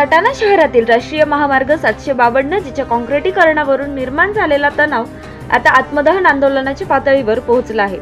सटाणा शहरातील राष्ट्रीय महामार्ग सातशे बावन्न जिच्या कॉन्क्रिटीकरणावरून निर्माण झालेला तणाव आता आत्मदहन आंदोलनाच्या पातळीवर पोहोचला आहे.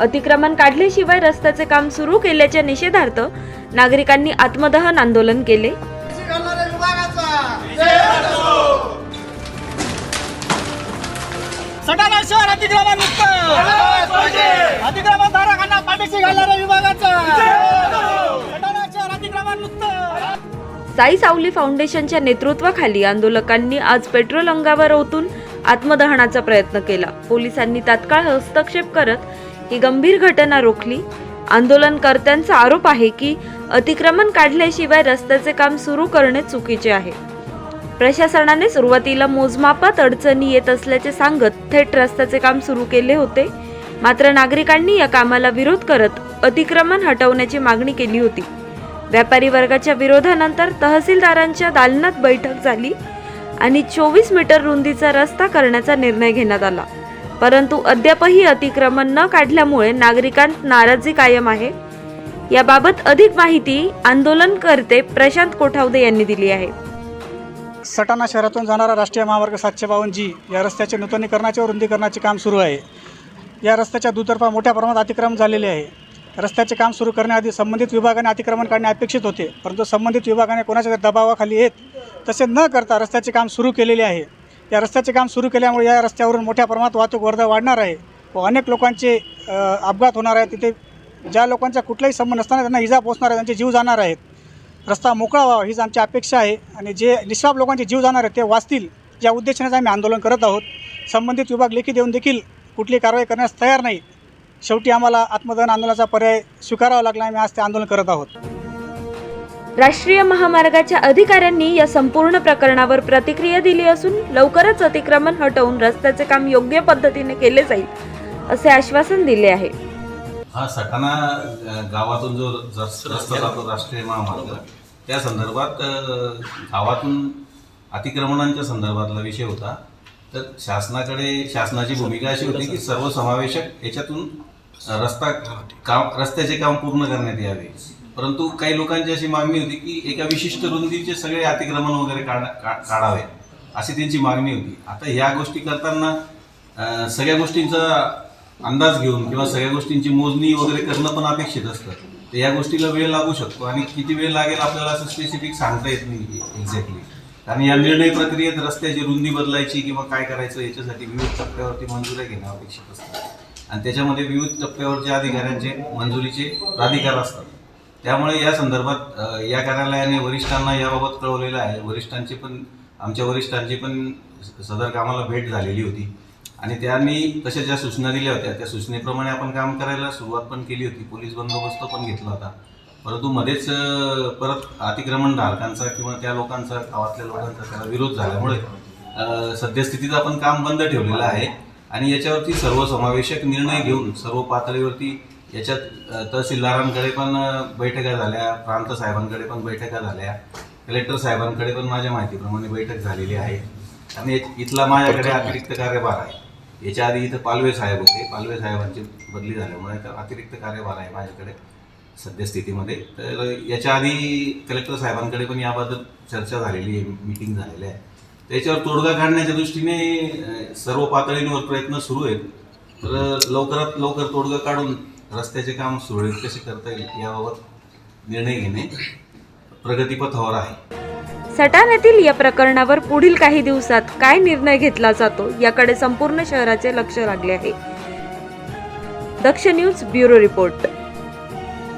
अतिक्रमण काढल्याशिवाय रस्त्याचे काम सुरू केल्याच्या निषेधार्थ नागरिकांनी आत्मदहन आंदोलन केले. सटाणा शहर अतिक्रमण मुक्त! अतिक्रमण धारकांना पाठीशी घालणाऱ्या विभागाचा! साई सावली फाउंडेशनच्या नेतृत्वाखाली आंदोलकांनी आज पेट्रोल अंगावर ओतून आत्मदहनाचा प्रयत्न केला. पोलिसांनी तात्काळ हस्तक्षेप करत ही गंभीर घटना रोखली. आंदोलनकर्त्यांचा आरोप आहे की अतिक्रमण काढल्याशिवाय रस्त्याचे काम सुरू करणे चुकीचे आहे. प्रशासनाने सुरुवातीला मोजमापात अडचणी येत असल्याचे सांगत थेट रस्त्याचे काम सुरू केले होते. मात्र नागरिकांनी या कामाला विरोध करत अतिक्रमण हटवण्याची मागणी केली होती. व्यापारी वर्गाच्या विरोधानंतर तहसीलदारांच्या दालनात बैठक झाली आणि चोवीस मीटर रुंदीचा रस्ता करण्याचा निर्णय घेण्यात आला. परंतु अद्यापही अतिक्रमण न काढल्यामुळे नागरिकांत नाराजी कायम आहे. याबाबत अधिक माहिती आंदोलनकर्ते प्रशांत कोठावदे यांनी दिली आहे. सटाणा शहरातून जाणारा राष्ट्रीय महामार्ग सातशे बावन्न जी या रस्त्याचे नूतनीकरणाचे व रुंदीकरणाचे काम सुरू आहे. या रस्त्याच्या दुतर्फा मोठ्या प्रमाणात अतिक्रमण झालेले आहे. रस्त्याचे काम सुरू करण्याआधी संबंधित विभागाने अतिक्रमण काढणे अपेक्षित होते. परंतु संबंधित विभागाने कोणाच्या दबावाखाली येत तसे न करता रस्त्याचे काम सुरू केलेले आहे. या रस्त्याचे काम सुरू केल्यामुळे या रस्त्यावरून मोठ्या प्रमाणात वाहतूक वर्धा वाढणार आहे व अनेक लोकांचे अपघात होणार आहे तिथे ज्या लोकांचा कुठलाही संबंध नसताना त्यांना इजा पोहोचणार आहे त्यांचे जीव जाणार आहेत. रस्ता मोकळा व्हावा हीच आमची अपेक्षा आहे आणि जे निष्पाप लोकांचे जीव जाणार आहेत ते वाचतील या उद्देशानेच आम्ही आंदोलन करत आहोत. संबंधित विभाग लेखी देऊन देखील कुठली कारवाई करण्यास तयार नाही. शेवटी आम्हाला आत्मदहन आंदोलनाचा पर्याय स्वीकारावा लागला. आम्ही आज ते आंदोलन करत आहोत. राष्ट्रीय महामार्गाच्या अधिकाऱ्यांनी या संपूर्ण प्रकरणावर प्रतिक्रिया दिली असून लवकरच अतिक्रमण हटवून रस्त्याचे काम योग्य पद्धतीने केले जाईल असे आश्वासन दिले आहे. हा सटाणा गावातून जो रस- रस्ता जातो राष्ट्रीय महामार्ग त्या संदर्भात गावातून अतिक्रमणांच्या संदर्भातला विषय होता. तर शासनाकडे शासनाची भूमिका अशी होती की सर्वसमावेशक याच्यातून रस्ता काम रस्त्याचे काम पूर्ण करण्यात यावे. परंतु काही लोकांची अशी मागणी होती की एका विशिष्ट रुंदीचे सगळे अतिक्रमण वगैरे काढा काढावे अशी त्यांची मागणी होती. आता ह्या गोष्टी करताना सगळ्या गोष्टींचा अंदाज घेऊन किंवा सगळ्या गोष्टींची मोजणी वगैरे करणं पण अपेक्षित असतं. तर या गोष्टीला वेळ लागू शकतो आणि किती वेळ लागेल आपल्याला असं स्पेसिफिक सांगता येत नाही एक्झॅक्टली कारण या निर्णय प्रक्रियेत रस्त्याची रुंदी बदलायची किंवा काय करायचं याच्यासाठी विविध टप्प्यावरती मंजुऱ्या घेणं अपेक्षित असतं. आणि त्याच्यामध्ये विविध टप्प्यावरच्या अधिकाऱ्यांचे मंजुरीचे प्राधिकार असतात. त्यामुळे या संदर्भात या कार्यालयाने वरिष्ठांना याबाबत कळवलेलं आहे. वरिष्ठांची पण आमच्या वरिष्ठांची पण सदर कामाला भेट झालेली होती. आणि त्यांनी तशा ज्या सूचना दिल्या होत्या त्या सूचनेप्रमाणे आपण काम करायला सुरुवात पण केली होती. पोलीस बंदोबस्त पण घेतला होता. परंतु मध्येच परत अतिक्रमण धारकांचा किंवा त्या लोकांचा गावातल्या लोकांचा त्याला विरोध झाल्यामुळे सद्यस्थितीत आपण काम बंद ठेवलेलं आहे. आणि याच्यावरती सर्वसमावेशक निर्णय घेऊन सर्व पातळीवरती याच्यात तहसीलदारांकडे पण बैठका झाल्या प्रांत साहेबांकडे पण बैठका झाल्या कलेक्टर साहेबांकडे पण माझ्या माहितीप्रमाणे बैठक झालेली आहे. आणि इथला माझ्याकडे अतिरिक्त कार्यभार आहे. याच्या आधी इथं पालवे साहेब होते. पालवे साहेबांची बदली झाल्यामुळे तर अतिरिक्त कार्यभार आहे माझ्याकडे सद्यस्थितीमध्ये. तर याच्या आधी कलेक्टर साहेबांकडे पण याबद्दल चर्चा झालेली आहे. मीटिंग झालेली आहे त्याच्यावर तोडगा काढण्याच्या दृष्टीने सर्व पातळींवर प्रयत्न सुरू आहेत. तर लवकरात लवकर तोडगा काढून रस्त्याचे काम सुरळीत कसे करता येईल याबाबत निर्णय घेणे प्रगतीपथावर आहे. सटाण्यातील या प्रकरणावर पुढील काही दिवसात काय निर्णय घेतला जातो याकडे संपूर्ण शहराचे लक्ष लागले आहे. Daksh news bureau report.